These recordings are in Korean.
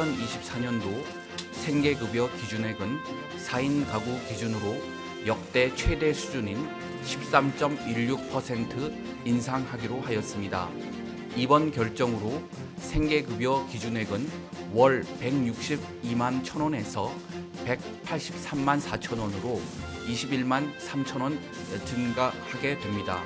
2024년도 생계급여 기준액은 4인 가구 기준으로 역대 최대 수준인 13.16% 인상하기로 하였습니다. 이번 결정으로 생계급여 기준액은 월 162만 1천원에서 183만 4천 원으로 21만 3천 원 증가하게 됩니다.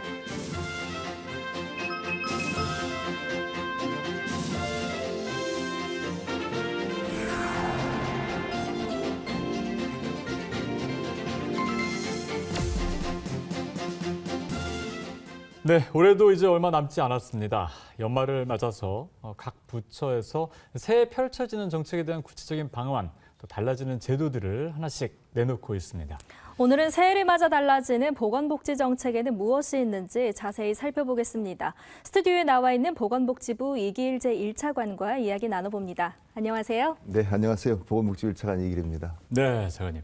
네, 올해도 이제 얼마 남지 않았습니다. 연말을 맞아서 어, 각 부처에서 새해 펼쳐지는 정책에 대한 구체적인 방안, 또 달라지는 제도들을 하나씩 내놓고 있습니다. 오늘은 새해를 맞아 달라지는 보건복지 정책에는 무엇이 있는지 자세히 살펴보겠습니다. 스튜디오에 나와 있는 보건복지부 이기일제 1차관과 이야기 나눠봅니다. 안녕하세요. 네, 안녕하세요. 보건복지 1차관 이길입니다. 네, 장관님.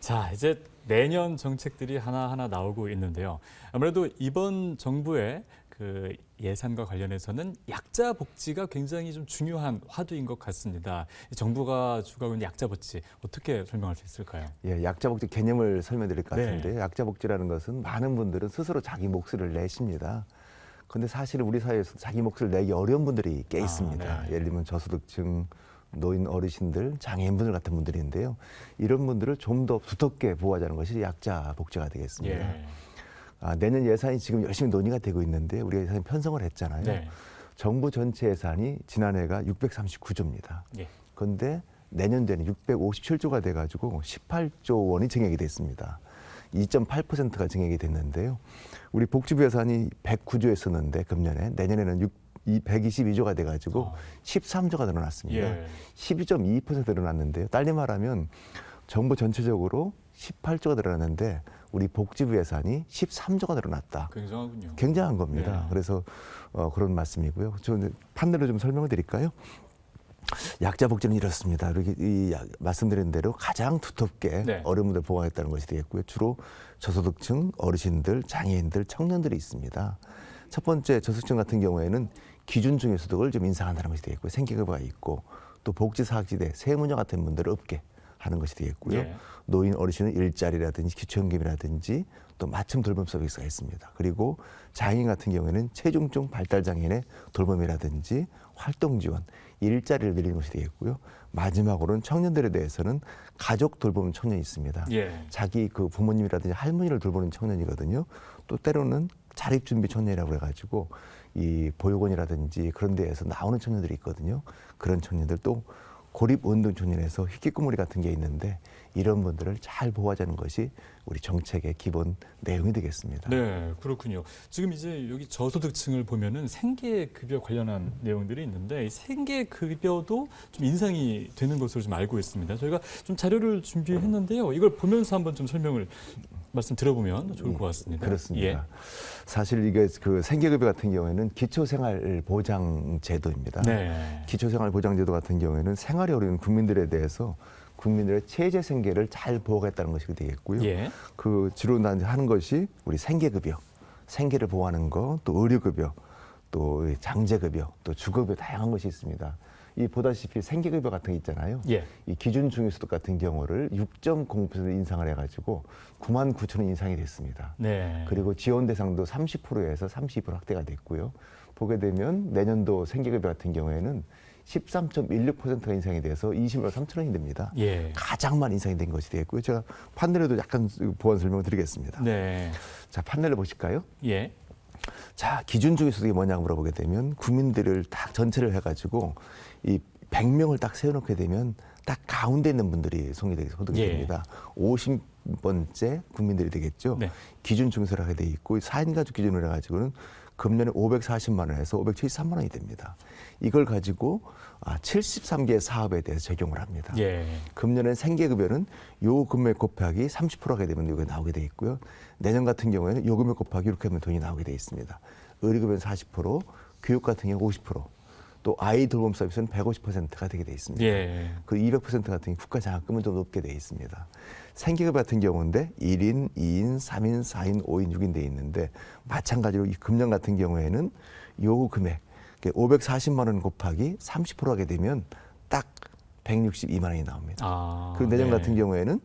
자, 이제 내년 정책들이 하나하나 나오고 있는데요. 아무래도 이번 정부의 그 예산과 관련해서는 약자 복지가 굉장히 좀 중요한 화두인 것 같습니다. 이 정부가 주가고 있는 약자 복지 어떻게 설명할 수 있을까요? 예, 약자 복지 개념을 설명드릴 것 네. 같은데 약자 복지라는 것은 많은 분들은 스스로 자기 몫을 내십니다. 근데 사실 우리 사회에서 자기 몫을 내기 어려운 분들이 꽤 아, 있습니다. 네. 예를 들면 저소득층, 노인 어르신들, 장애인분들 같은 분들인데요. 이런 분들을 좀 더 두텁게 보호하자는 것이 약자 복지가 되겠습니다. 예. 아, 내년 예산이 지금 열심히 논의가 되고 있는데 우리가 예산 편성을 했잖아요. 네. 정부 전체 예산이 지난해가 639조입니다. 예. 그런데 내년도에는 657조가 돼가지고 18조 원이 증액이 됐습니다. 2.8%가 증액이 됐는데요. 우리 복지부 예산이 109조였었는데 금년에 내년에는 6, 이 122조가 돼가지고 어. 13조가 늘어났습니다. 예. 12.2% 늘어났는데요. 딸리 말하면 정부 전체적으로 18조가 늘어났는데 우리 복지부 예산이 13조가 늘어났다. 굉장하군요. 굉장한 겁니다. 네. 그래서 어, 그런 말씀이고요. 저는 판례로 좀 설명을 드릴까요? 약자 복지는 이렇습니다. 이렇게 이 약- 말씀드린 대로 가장 두텁게 네. 어려운 분들 보호하겠다는 것이 되겠고요. 주로 저소득층, 어르신들, 장애인들, 청년들이 있습니다. 첫 번째 저소득층 같은 경우에는 기준 중의 소득을 좀 인상한다는 것이 되겠고요. 생계급여가 있고 또 복지사학지대, 세무녀 같은 분들을 없게 하는 것이 되겠고요. 예. 노인 어르신은 일자리라든지 기초연금이라든지 또 맞춤 돌봄 서비스가 있습니다. 그리고 장애인 같은 경우에는 체중증 발달 장애인의 돌봄이라든지 활동 지원, 일자리를 늘리는 것이 되겠고요. 마지막으로는 청년들에 대해서는 가족 돌봄 청년이 있습니다. 예. 자기 그 부모님이라든지 할머니를 돌보는 청년이거든요. 또 때로는 자립 준비 청년이라고 해가지고 이 보육원이라든지 그런 데에서 나오는 청년들이 있거든요. 그런 청년들 또 고립 운동 청년에서 희귀꾸무리 같은 게 있는데 이런 분들을 잘 보호하자는 것이 우리 정책의 기본 내용이 되겠습니다. 네, 그렇군요. 지금 이제 여기 저소득층을 보면은 생계 급여 관련한 내용들이 있는데 이 생계 급여도 좀 인상이 되는 것으로 좀 알고 있습니다. 저희가 좀 자료를 준비했는데요. 이걸 보면서 한번 좀 설명을 말씀 들어보면 좋을 것 같습니다. 그렇습니다. 예. 사실 이게 그 생계급여 같은 경우에는 기초생활보장제도입니다. 네. 기초생활보장제도 같은 경우에는 생활이 어려운 국민들에 대해서 국민들의 체제 생계를 잘 보호하겠다는 것이 되겠고요. 예. 그 주로 난 하는 것이 우리 생계급여, 생계를 보호하는 거, 또 의료급여, 또이 장제급여, 또 주급여 다양한 것이 있습니다. 이 보다시피 생계급여 같은 게 있잖아요. 예. 이 기준 중위소득 같은 경우를 6.0% 인상을 해가지고 9만 9천 원 인상이 됐습니다. 네. 그리고 지원 대상도 30%에서 32% 확대가 됐고요. 보게 되면 내년도 생계급여 같은 경우에는 13.16%가 인상이 돼서 20만 3천 원이 됩니다. 예. 가장 많이 인상이 된 것이 되겠고요. 제가 판넬에도 약간 보완 설명을 드리겠습니다. 네. 자, 판넬을 보실까요? 예. 자, 기준 중위소득이 뭐냐고 물어보게 되면 국민들을 딱 전체를 해가지고 이 100명을 딱 세워놓게 되면 딱 가운데 있는 분들이 소득이 소득이 예. 됩니다. 50번째 국민들이 되겠죠. 네. 기준 중위소득 하게 돼 있고 4인 가족 기준으로 해가지고는 금년에 540만 원에서 573만 원이 됩니다. 이걸 가지고 아, 73개 사업에 대해서 적용을 합니다. 예. 금년엔 생계급여는 요 금액 곱하기 30% 하게 되면 이게 나오게 돼 있고요. 내년 같은 경우에는 요 금액 곱하기 이렇게 하면 돈이 나오게 돼 있습니다. 의료급여는 40%, 교육 같은 경우 50%, 또 아이 돌봄 서비스는 150%가 되게 돼 있습니다. 예. 그 200% 같은 경우 국가 장학금은 좀 높게 돼 있습니다. 생계급 같은 경우인데 1인, 2인, 3인, 4인, 5인, 6인 돼 있는데 마찬가지로 이 금년 같은 경우에는 요 금액 540만 원 곱하기 30% 하게 되면 딱 162만 원이 나옵니다. 아, 그 내년 네. 같은 경우에는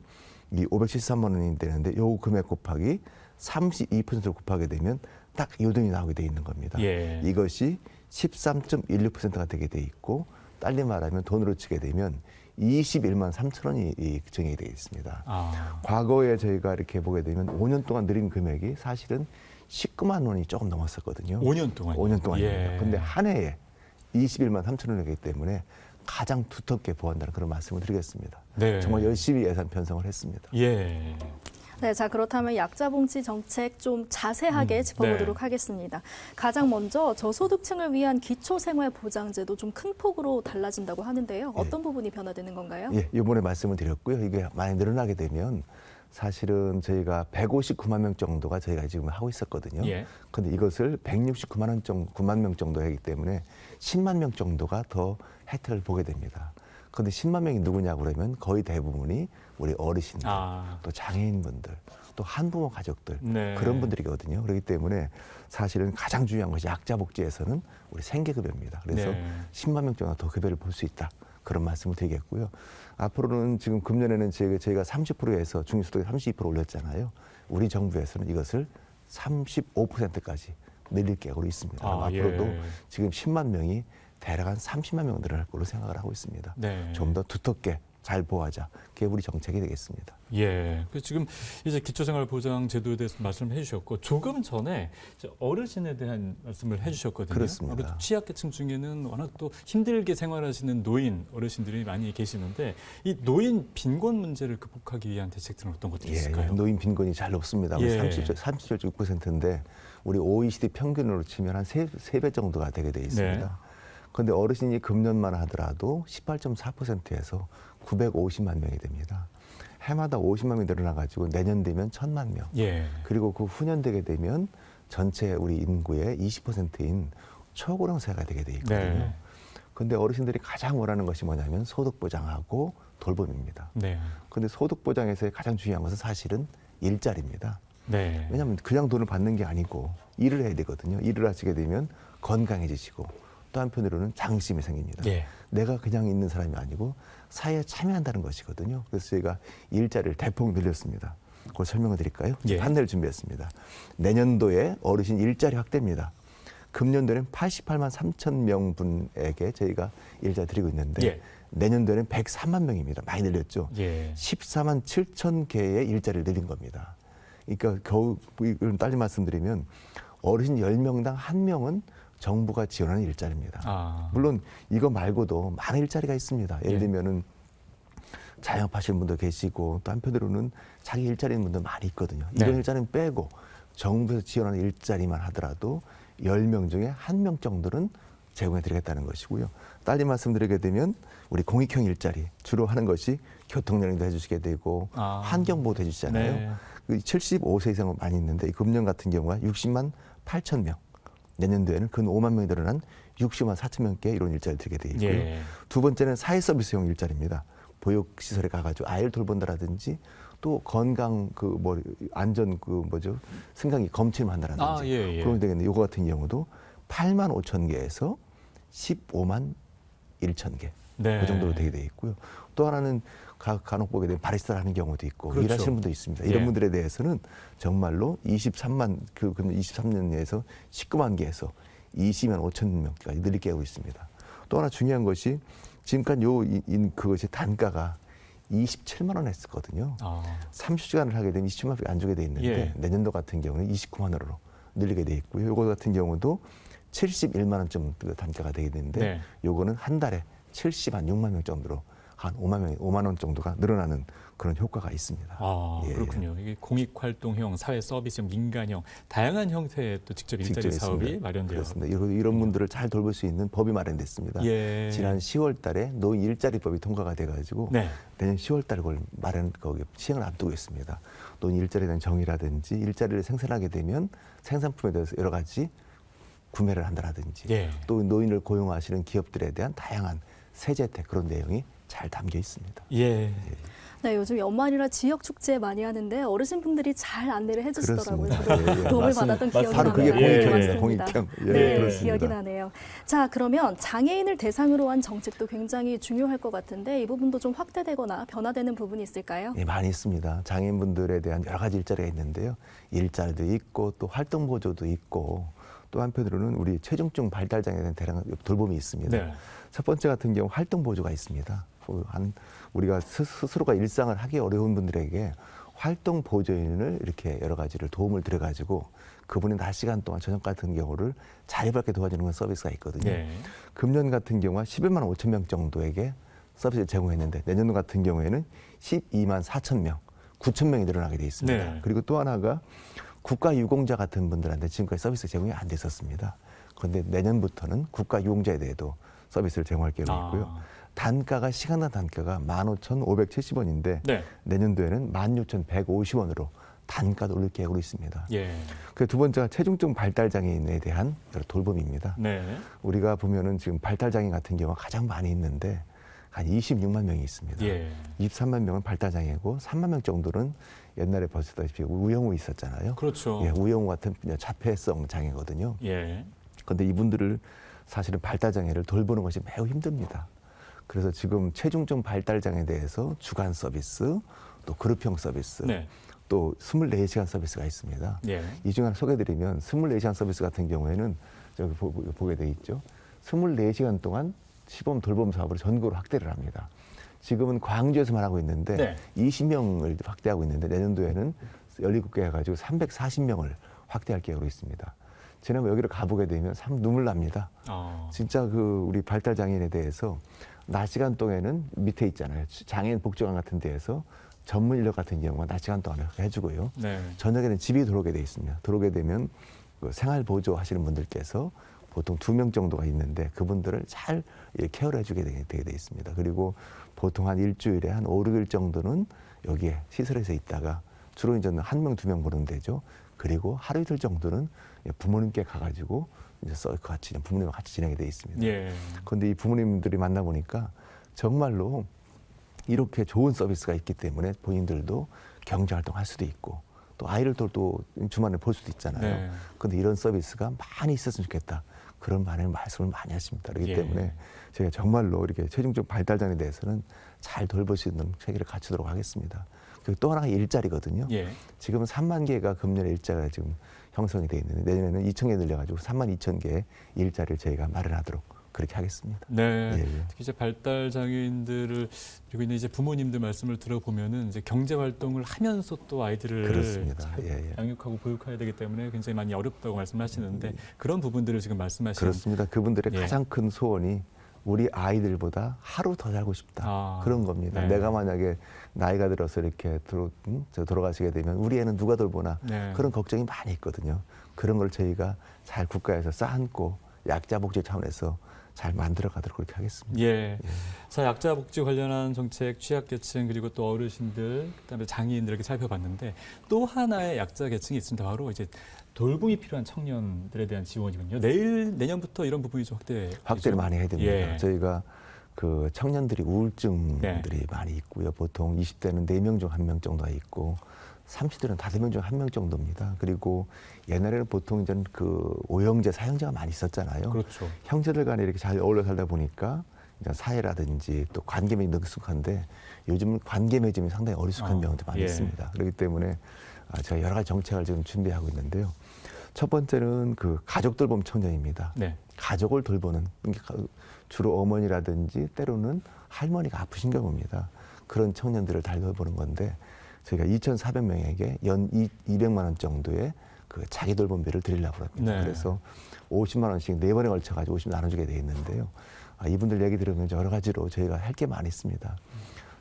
이 573만 원이 되는데 요 금액 곱하기 32%를 곱하게 되면 딱 요 돈이 나오게 돼 있는 겁니다. 예. 이것이 13.16%가 되게 돼 있고 딸리 말하면 돈으로 치게 되면 21만 3천 원이 이 정액이 되어 있습니다. 아, 과거에 저희가 이렇게 보게 되면 5년 동안 늘린 금액이 사실은 19만 원이 조금 넘었었거든요. 5년 동안. 5년 동안입니다. 예. 근데 한 해에 21만 3천 원이기 때문에 가장 두텁게 보한다는 그런 말씀을 드리겠습니다. 네. 정말 열심히 예산 편성을 했습니다. 예. 네, 자 그렇다면 약자 봉지 정책 좀 자세하게 음, 짚어보도록 네. 하겠습니다. 가장 먼저 저소득층을 위한 기초생활 보장제도 좀 큰 폭으로 달라진다고 하는데요. 어떤 부분이 변화되는 건가요? 예, 이번에 말씀을 드렸고요. 이게 많이 늘어나게 되면 사실은 저희가 159만 명 정도가 저희가 지금 하고 있었거든요. 예. 근데 이것을 169만 원 정도, 9만 명 정도 하기 때문에 10만 명 정도가 더 혜택을 보게 됩니다. 근데 10만 명이 누구냐 그러면 거의 대부분이 우리 어르신들, 아. 또 장애인분들, 또 한부모 가족들 네. 그런 분들이거든요. 그렇기 때문에 사실은 가장 중요한 것이 약자 복지에서는 우리 생계급여입니다. 그래서 네. 10만 명 정도 더 급여를 볼 수 있다. 그런 말씀을 드리겠고요. 앞으로는 지금 금년에는 저희가, 저희가 30%에서 중위소득 32% 올렸잖아요. 우리 정부에서는 이것을 35%까지 늘릴 계획으로 있습니다. 아, 앞으로도 예. 지금 10만 명이 대략 한 30만 명 늘어날 걸로 생각을 하고 있습니다. 네. 좀 더 두텁게 잘 보호하자. 그게 우리 정책이 되겠습니다. 예. 그 지금 이제 기초생활보장 제도에 대해서 말씀을 해주셨고 조금 전에 이제 어르신에 대한 말씀을 해주셨거든요. 그렇습니다. 아무래도 취약계층 중에는 워낙 또 힘들게 생활하시는 노인 어르신들이 많이 계시는데 이 노인 빈곤 문제를 극복하기 위한 대책들은 어떤 것들이 있을까요? 예, 노인 빈곤이 잘 높습니다. 예. 30, 37.6%인데 우리 OECD 평균으로 치면 한 세배 정도가 되게 돼 있습니다. 네. 그런데 어르신이 금년만 하더라도 18.4%에서 950만 명이 됩니다. 해마다 50만 명이 늘어나가지고 내년 되면 1000만 명. 예. 그리고 그 후년 되게 되면 전체 우리 인구의 20%인 초고령사가 되게 돼 있거든요. 네. 근데 어르신들이 가장 원하는 것이 뭐냐면 소득 보장하고 돌봄입니다. 네. 근데 소득 보장에서의 가장 중요한 것은 사실은 일자리입니다. 네. 왜냐하면 그냥 돈을 받는 게 아니고 일을 해야 되거든요. 일을 하시게 되면 건강해지시고 또 한편으로는 장심이 생깁니다. 예. 내가 그냥 있는 사람이 아니고 사회에 참여한다는 것이거든요. 그래서 저희가 일자리를 대폭 늘렸습니다. 그걸 설명을 드릴까요? 예. 판넬을 준비했습니다. 내년도에 어르신 일자리 확대입니다. 금년도에는 88만 3천 명 분에게 저희가 일자리 드리고 있는데 예. 내년도에는 103만 명입니다. 많이 늘렸죠. 예. 14만 7천 개의 일자리를 늘린 겁니다. 그러니까 겨우 이런 딸리 말씀드리면 어르신 10명당 한명은 정부가 지원하는 일자리입니다. 아. 물론 이거 말고도 많은 일자리가 있습니다. 예를 예. 들면은 자영업하시는 분도 계시고 또 한편으로는 자기 일자리 있는 분도 많이 있거든요. 이런 네. 일자리는 빼고 정부에서 지원하는 일자리만 하더라도 10명 중에 한 명 정도는 제공해 드리겠다는 것이고요. 딸리 말씀드리게 되면 우리 공익형 일자리 주로 하는 것이 교통연행도 해주시게 되고 아. 환경보호도 해주시잖아요. 네. 그 75세 이상은 많이 있는데 이 금년 같은 경우가 60만 8천 명. 내년도에는 근 5만 명이 늘어난 60만 4천 명께 이런 일자리를 드리게 돼 있고요. 예. 두 번째는 사회 서비스형 일자리입니다. 보육 시설에 가가지고 아이를 돌본다라든지 또 건강 그 뭐 안전 그 뭐죠 승강기 검침을 한다라든지 아, 예, 예. 그러면 되겠는데 이거 같은 경우도 8만 5천 개에서 15만 1천 개. 네. 그 정도로 되게 돼 있고요. 또 하나는 가, 간혹 보게 되면 바리스타를 하는 경우도 있고 그렇죠. 일하시는 분도 있습니다. 이런 예. 분들에 대해서는 정말로 23만 그 그럼 23년에서 19만 개에서 20만 5천 명까지 늘릴 계획하고 있습니다. 또 하나 중요한 것이 지금까지 요 인, 인- 그것이 단가가 27만 원 했었거든요. 아. 30시간을 하게 되면 27만 원밖에 안 주게 돼 있는데 예. 내년도 같은 경우는 29만 원으로 늘리게 돼 있고요. 요거 같은 경우도 71만 원쯤 그 단가가 되게 되는데 네. 요거는 한 달에 70, 한 6만 명 정도로 한 5만 명, 5만 원 정도가 늘어나는 그런 효과가 있습니다. 아, 예, 그렇군요. 이게 공익 활동형, 사회 서비스형, 민간형 다양한 형태의 또 직접 일자리 직접 사업이 있습니다. 마련되어 그렇습니다. 이런, 이런 분들을 잘 돌볼 수 있는 법이 마련됐습니다. 예. 지난 10월 달에 노인 일자리법이 통과가 돼 가지고 네. 내년 10월 달에 그걸 마련 거기 시행을 앞두고 있습니다. 노인 일자리에 대한 정의라든지 일자리를 생산하게 되면 생산품에 대해서 여러 가지 구매를 한다라든지 예. 또 노인을 고용하시는 기업들에 대한 다양한 세제 혜택 그런 내용이 잘 담겨 있습니다. 예. 네, 요즘 연말이라 지역 축제 많이 하는데 어르신 분들이 잘 안내를 해주시더라고요. 예, 예. 도움을. 받았던 기억이. 바로 그게 나네요. 예, 공익형입니다. 예. 공익형. 예, 네, 그렇습니다. 기억이 나네요. 자, 그러면 장애인을 대상으로 한 정책도 굉장히 중요할 것 같은데 이 부분도 좀 확대되거나 변화되는 부분이 있을까요? 예, 많이 있습니다. 장애인분들에 대한 여러 가지 일자리가 있는데요. 일자리도 있고 또 활동 보조도 있고 또 한편으로는 우리 체중증 발달 장애에 대한 대량 돌봄이 있습니다. 네. 첫 번째 같은 경우 활동 보조가 있습니다. 그한 우리가 스- 스스로가 일상을 하기 어려운 분들에게 활동 보조인을 이렇게 여러 가지를 도움을 드려 가지고 그분이 낮 시간 동안 저녁 같은 경우를 자립하게 도와주는 그런 서비스가 있거든요. 네. 금년 같은 경우는 11만 5천 명 정도에게 서비스를 제공했는데 내년도 같은 경우에는 12만 4천 명, 9천 명이 늘어나게 돼 있습니다. 네. 그리고 또 하나가 국가 유공자 같은 분들한테 지금까지 서비스 제공이 안 됐었습니다. 그런데 내년부터는 국가 유공자에 대해도 서비스를 제공할 계획이고요. 아. 단가가 시간당 단가가 15,570원인데 네. 내년도에는 16,150원으로 단가도 올릴 계획으로 있습니다. 예. 그두 번째가 체중증 발달 장애인에 대한 여러 돌봄입니다. 네. 우리가 보면은 지금 발달 장애 같은 경우가 가장 많이 있는데 한 26만 명이 있습니다. 예. 23만 명은 발달 장애고 3만 명 정도는 옛날에 보셨다시피 우영우 있었잖아요. 그렇죠. 예, 우영우 같은 자폐성 장애거든요. 예. 그런데 이분들을 사실은 발달 장애를 돌보는 것이 매우 힘듭니다. 그래서 지금 체중증 발달 장애에 대해서 주간 서비스, 또 그룹형 서비스, 네. 또 24시간 서비스가 있습니다. 예. 이 중에 하나 소개드리면 24시간 서비스 같은 경우에는 저기 보, 보게 돼 있죠. 24시간 동안 시범 돌봄 사업을 전국으로 확대를 합니다. 지금은 광주에서만 하고 있는데 네. 20명을 확대하고 있는데 내년도에는 17개 해가지고 340명을 확대할 계획으로 있습니다. 지난번 여기를 가보게 되면 참 눈물 납니다. 아. 진짜 그 우리 발달 장애인에 대해서 낮 시간 동안에는 밑에 있잖아요. 장애인 복지관 같은 데에서 전문 인력 같은 경우가 낮 시간 동안 이렇게 해주고요. 네. 저녁에는 집에 들어오게 돼 있습니다. 들어오게 되면 그 생활 보조 하시는 분들께서 보통 두 명 정도가 있는데 그분들을 잘 예, 케어를 해주게 되게 돼 있습니다. 그리고 보통 한 일주일에 한 5, 6일 정도는 여기에 시설에서 있다가 주로 이제 한 명, 두 명 보는 데죠. 그리고 하루 이틀 정도는 예, 부모님께 가가지고 이제 써 같이 부모님과 같이 지내게 돼 있습니다. 예. 그런데 이 부모님들이 만나 보니까 정말로 이렇게 좋은 서비스가 있기 때문에 본인들도 경제 활동할 수도 있고 또 아이를 또, 또 주말에 볼 수도 있잖아요. 네. 그런데 이런 서비스가 많이 있었으면 좋겠다. 그런 많은 말씀을 많이 하십니다. 그렇기 예. 때문에 제가 정말로 이렇게 체중적 발달장에 대해서는 잘 돌볼 수 있는 체계를 갖추도록 하겠습니다. 그리고 또 하나가 일자리거든요. 예. 지금은 3만 개가 금년에 일자리가 지금 형성이 돼 있는데 내년에는 2천 개 늘려가지고 3만 2천 개의 일자리를 저희가 마련하도록 그렇게 하겠습니다. 네. 예, 예. 특히 이제 발달 장애인들을 그리고 이제 부모님들 말씀을 들어보면은 이제 경제 활동을 하면서 또 아이들을 그렇습니다. 잘 예, 예. 양육하고 보육해야 되기 때문에 굉장히 많이 어렵다고 말씀하시는데 그런 부분들을 지금 말씀하시는 그렇습니다. 그분들의 예. 가장 큰 소원이 우리 아이들보다 하루 더 살고 싶다. 아, 그런 겁니다. 네. 내가 만약에 나이가 들어서 이렇게 들어, 음? 저 돌아가시게 되면 우리 애는 누가 돌보나 네. 그런 걱정이 많이 있거든요. 그런 걸 저희가 잘 국가에서 쌓고 약자 복지 차원에서 잘 만들어 가도록 그렇게 하겠습니다. 예. 자, 약자 복지 관련한 정책, 취약계층 그리고 또 어르신들, 그다음에 장애인들 이렇게 살펴봤는데 또 하나의 약자 계층이 있습니다. 바로 이제 돌봄이 필요한 청년들에 대한 지원이군요. 내일 내년부터 이런 부분이 좀 확대 확대를 많이 해야 됩니다. 예. 저희가 그 청년들이 우울증들이 많이 있고요. 보통 20대는 네명중한명 정도가 있고 30대는 다섯 명 중 한 명 정도입니다. 그리고 옛날에는 보통 이제 그 오형제, 사형제가 많이 있었잖아요. 그렇죠. 형제들 간에 이렇게 잘 어울려 살다 보니까 이제 사회라든지 또 관계 맺이 능숙한데 요즘은 관계 맺음이 상당히 어리숙한 어, 경우도 많이 예. 있습니다. 그렇기 때문에 아, 제가 여러 가지 정책을 지금 준비하고 있는데요. 첫 번째는 그 가족 돌봄 청년입니다. 네. 가족을 돌보는 가- 주로 어머니라든지 때로는 할머니가 아프신 경우입니다. 그런 청년들을 잘 돌보는 건데 저희가 2,400명에게 연 200만 원 정도의 그 자기 돌봄비를 드리려고 합니다. 네. 그래서 50만 원씩 네 번에 걸쳐 가지고 50 나눠주게 돼 있는데요. 아, 이분들 얘기 들으면 여러 가지로 저희가 할 게 많이 있습니다.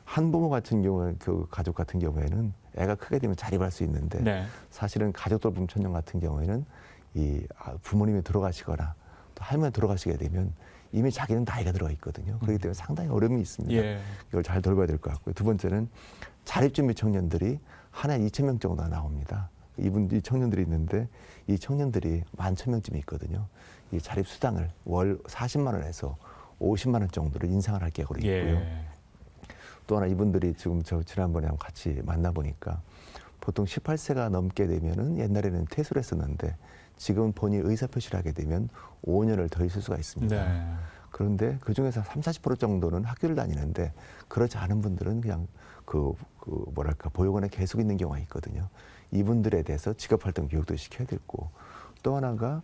한부모 같은 경우는 그 가족 같은 경우에는 애가 크게 되면 자립할 수 있는데 네. 사실은 가족 돌봄 청년 같은 경우에는 이 아, 부모님이 돌아가시거나 또 할머니 돌아가시게 되면 이미 자기는 나이가 들어 있거든요. 그렇기 때문에 상당히 어려움이 있습니다. 예. 이걸 잘 돌봐야 될 것 같고요. 두 번째는 자립준비 청년들이 한 해 2천 명 정도가 나옵니다. 이분 이 청년들이 있는데 이 청년들이 만 천 명쯤 있거든요. 이 자립 수당을 월 40만 원에서 50만 원 정도로 인상을 할 계획으로 있고요. 예. 또 하나 이분들이 지금 저 지난번에 같이 만나 보니까 보통 18세가 넘게 되면은 옛날에는 퇴소를 했었는데 지금 본인 의사표시를 하게 되면 5년을 더 있을 수가 있습니다. 네. 그런데 그 중에서 3, 40% 정도는 학교를 다니는데 그렇지 않은 분들은 그냥 그, 그 뭐랄까 보육원에 계속 있는 경우가 있거든요. 이분들에 대해서 직업활동 교육도 시켜야 되고 또 하나가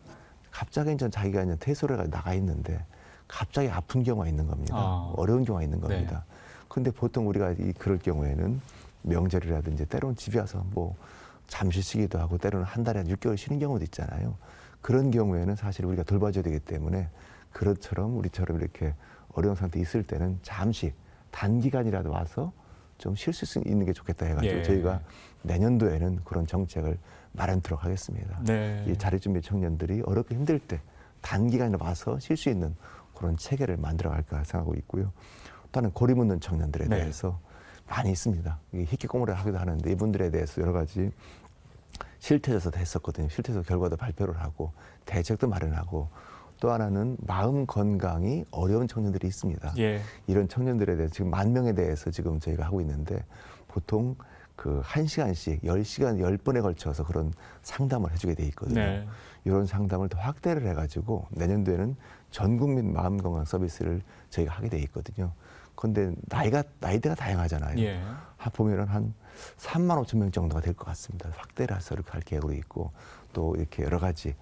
갑자기 이제 자기가 이제 퇴소를 가 나가 있는데 갑자기 아픈 경우가 있는 겁니다. 아. 어려운 경우가 있는 네. 겁니다. 근데 보통 우리가 이 그럴 경우에는 명절이라든지 때로는 집에 와서 뭐 잠시 쉬기도 하고 때로는 한 달에 한 6개월 쉬는 경우도 있잖아요. 그런 경우에는 사실 우리가 돌봐줘야 되기 때문에 그것처럼 우리처럼 이렇게 어려운 상태에 있을 때는 잠시 단기간이라도 와서 좀 쉴 수 있는 게 좋겠다 해가지고 예. 저희가 내년도에는 그런 정책을 마련토록 하겠습니다. 네. 이 자립 준비 청년들이 어렵고 힘들 때 단기간에 와서 쉴 수 있는 그런 체계를 만들어 갈까 생각하고 있고요. 또 하나 고리 묻는 청년들에 네. 대해서 많이 있습니다. 희귀꼬물을 하기도 하는데 이분들에 대해서 여러 가지 실태조사도 했었거든요. 실태조사 결과도 발표를 하고 대책도 마련하고 또 하나는 마음 건강이 어려운 청년들이 있습니다. 예. 이런 청년들에 대해서 지금 만 명에 대해서 지금 저희가 하고 있는데 보통 그 한 시간씩 열 시간 열 번에 걸쳐서 그런 상담을 해주게 돼 있거든요. 네. 이런 상담을 더 확대를 해가지고 내년도에는 전 국민 마음 건강 서비스를 저희가 하게 돼 있거든요. 그런데 나이가 나이대가 다양하잖아요. 예. 한 보면은 한 3만 5천 명 정도가 될 것 같습니다. 확대를 해서 이렇게 할 계획으로 있고 또 이렇게 여러 가지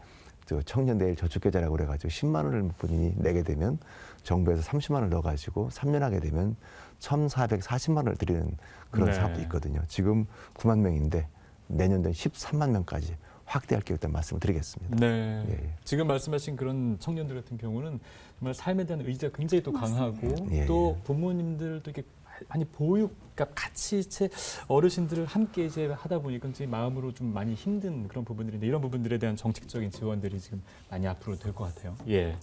저 청년 내일 저축 계좌라고 그래가지고 10만 원을 본인이 내게 되면 정부에서 30만 원을 넣어가지고 3년 하게 되면 1,440만 원을 드리는 그런 네. 사업도 있거든요. 지금 9만 명인데 내년도에 13만 명까지 확대할 계획된 말씀을 드리겠습니다. 네. 예, 예. 지금 말씀하신 그런 청년들 같은 경우는 정말 삶에 대한 의지가 굉장히 또 강하고 예, 또 예. 부모님들도 이렇게 많이 보육, 그러니까 같이 제 어르신들을 함께 이제 하다 보니까 이제 마음으로 좀 많이 힘든 그런 부분들인데 이런 부분들에 대한 정책적인 지원들이 지금 많이 앞으로 될 것 같아요. 예.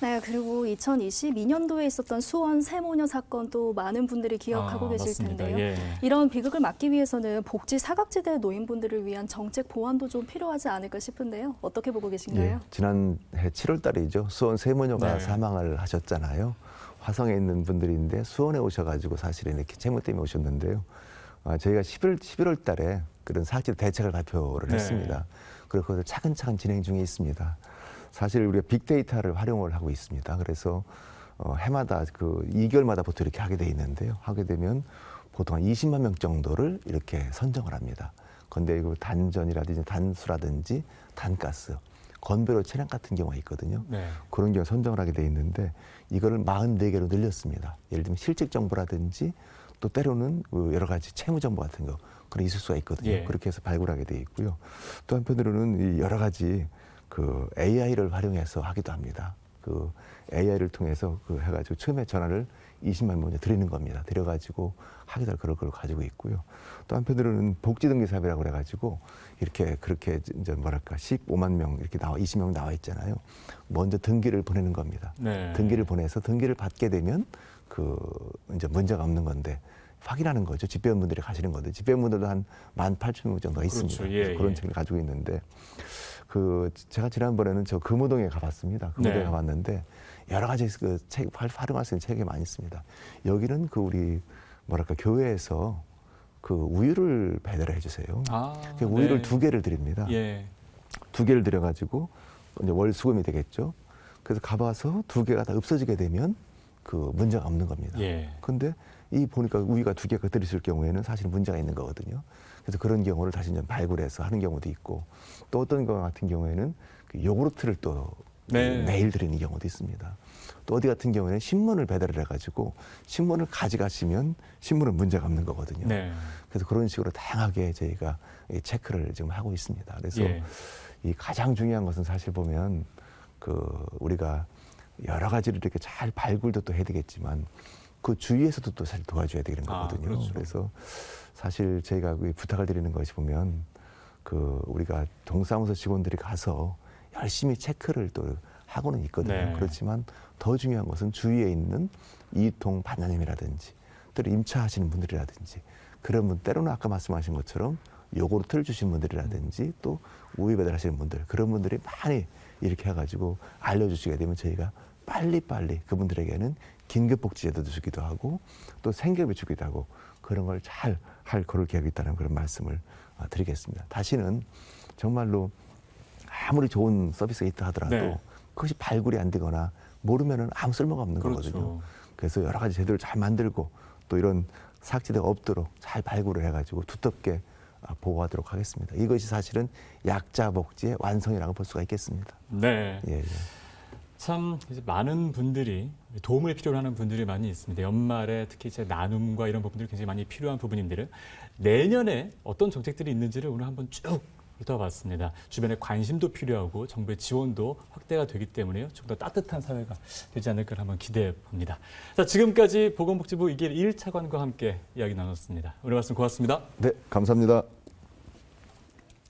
네, 그리고 2022년도에 있었던 수원 세모녀 사건도 많은 분들이 기억하고 아, 계실 맞습니다. 텐데요. 예. 이런 비극을 막기 위해서는 복지 사각지대 노인분들을 위한 정책 보완도 좀 필요하지 않을까 싶은데요. 어떻게 보고 계신가요? 예, 지난해 7월 달이죠. 수원 세모녀가 네. 사망을 하셨잖아요. 화성에 있는 분들인데 수원에 오셔가지고 사실은 이렇게 채무 때문에 오셨는데요. 아, 저희가 11월, 11월 달에 그런 사학지대 대책을 발표를 네. 했습니다. 그리고 그것을 차근차근 진행 중에 있습니다. 사실 우리가 빅데이터를 활용을 하고 있습니다. 그래서 어, 해마다 그 2개월마다 보통 이렇게 하게 돼 있는데요. 하게 되면 보통 한 20만 명 정도를 이렇게 선정을 합니다. 근데 이거 단전이라든지 단수라든지 단가스, 건배로 차량 같은 경우가 있거든요. 네. 그런 경우 선정을 하게 돼 있는데 이거를 44개로 늘렸습니다. 예를 들면 실직 정보라든지 또 때로는 그 여러 가지 채무 정보 같은 거 그런 있을 수가 있거든요. 예. 그렇게 해서 발굴하게 돼 있고요. 또 한편으로는 이 여러 가지 그 AI를 활용해서 하기도 합니다. 그 AI를 통해서 그 해가지고 처음에 전화를 20만 명 드리는 겁니다. 드려가지고 하기도 할 그런 걸 가지고 있고요. 또 한편으로는 복지등기 사업이라고 그래가지고 이렇게 그렇게 이제 뭐랄까 15만 명 이렇게 나와 20명 나와 있잖아요. 먼저 등기를 보내는 겁니다. 네. 등기를 보내서 등기를 받게 되면 그 이제 문제가 없는 건데 확인하는 거죠. 집배원분들이 가시는 건데 집배원분들도 한 18,000명 정도가 그렇죠. 있습니다. 예, 그래서 그런 예. 책을 가지고 있는데 그 제가 지난번에는 저 금호동에 가봤습니다. 금호동에 네. 가봤는데 여러 가지 그 책 활용할 수 있는 책이 많이 있습니다. 여기는 그 우리 뭐랄까 교회에서 그 우유를 배달을 해주세요. 아, 그 우유를 네. 두 개를 드립니다. 예. 두 개를 드려가지고 이제 월 수금이 되겠죠. 그래서 가봐서 두 개가 다 없어지게 되면 그 문제가 없는 겁니다. 예. 근데 이 보니까 우유가 두 개가 들있을 경우에는 사실 문제가 있는 거거든요. 그래서 그런 경우를 다시 이제 발굴해서 하는 경우도 있고 또 어떤 경우 같은 경우에는 그 요구르트를 또 네. 매일 드리는 경우도 있습니다. 또 어디 같은 경우에는 신문을 배달을 해가지고 신문을 가져가시면 신문은 문제가 없는 거거든요. 네. 그래서 그런 식으로 다양하게 저희가 이 체크를 지금 하고 있습니다. 그래서 예. 이 가장 중요한 것은 사실 보면 그 우리가 여러 가지를 이렇게 잘 발굴도 또 해야 되겠지만 그 주위에서도 또 사실 도와줘야 되는 아, 거거든요. 그렇죠. 그래서 사실 저희가 그 부탁을 드리는 것이 보면 그 우리가 동사무소 직원들이 가서 열심히 체크를 또 하고는 있거든요. 네. 그렇지만 더 중요한 것은 주위에 있는 이통 반장님이라든지 또 임차하시는 분들이라든지 그런 분 때로는 아까 말씀하신 것처럼 요구르트를 주신 분들이라든지 또 우유 배달하시는 분들 그런 분들이 많이 이렇게 해가지고 알려주시게 되면 저희가 빨리빨리 그분들에게는 긴급복지제도도 주기도 하고 또 생계비 주기도 하고 그런 걸 잘 할 그럴 계획이 있다는 그런 말씀을 어, 드리겠습니다. 다시는 정말로 아무리 좋은 서비스가 있다 하더라도 네. 그것이 발굴이 안 되거나 모르면은 아무 쓸모가 없는 그렇죠. 거거든요. 그래서 여러 가지 제도를 잘 만들고 또 이런 삭제대가 없도록 잘 발굴을 해가지고 두텁게 아, 보호하도록 하겠습니다. 이것이 사실은 약자 복지의 완성이라고 볼 수가 있겠습니다. 네. 예, 예. 참 많은 분들이 도움을 필요로 하는 분들이 많이 있습니다. 연말에 특히 이제 나눔과 이런 부분들이 굉장히 많이 필요한 부분인데요. 내년에 어떤 정책들이 있는지를 오늘 한번 쭉 훑어봤습니다. 주변에 관심도 필요하고 정부의 지원도 확대가 되기 때문에요. 좀 더 따뜻한 사회가 되지 않을까 한번 기대해 봅니다. 자, 지금까지 보건복지부 이길 1차관과 함께 이야기 나눴습니다. 오늘 말씀 고맙습니다. 네, 감사합니다.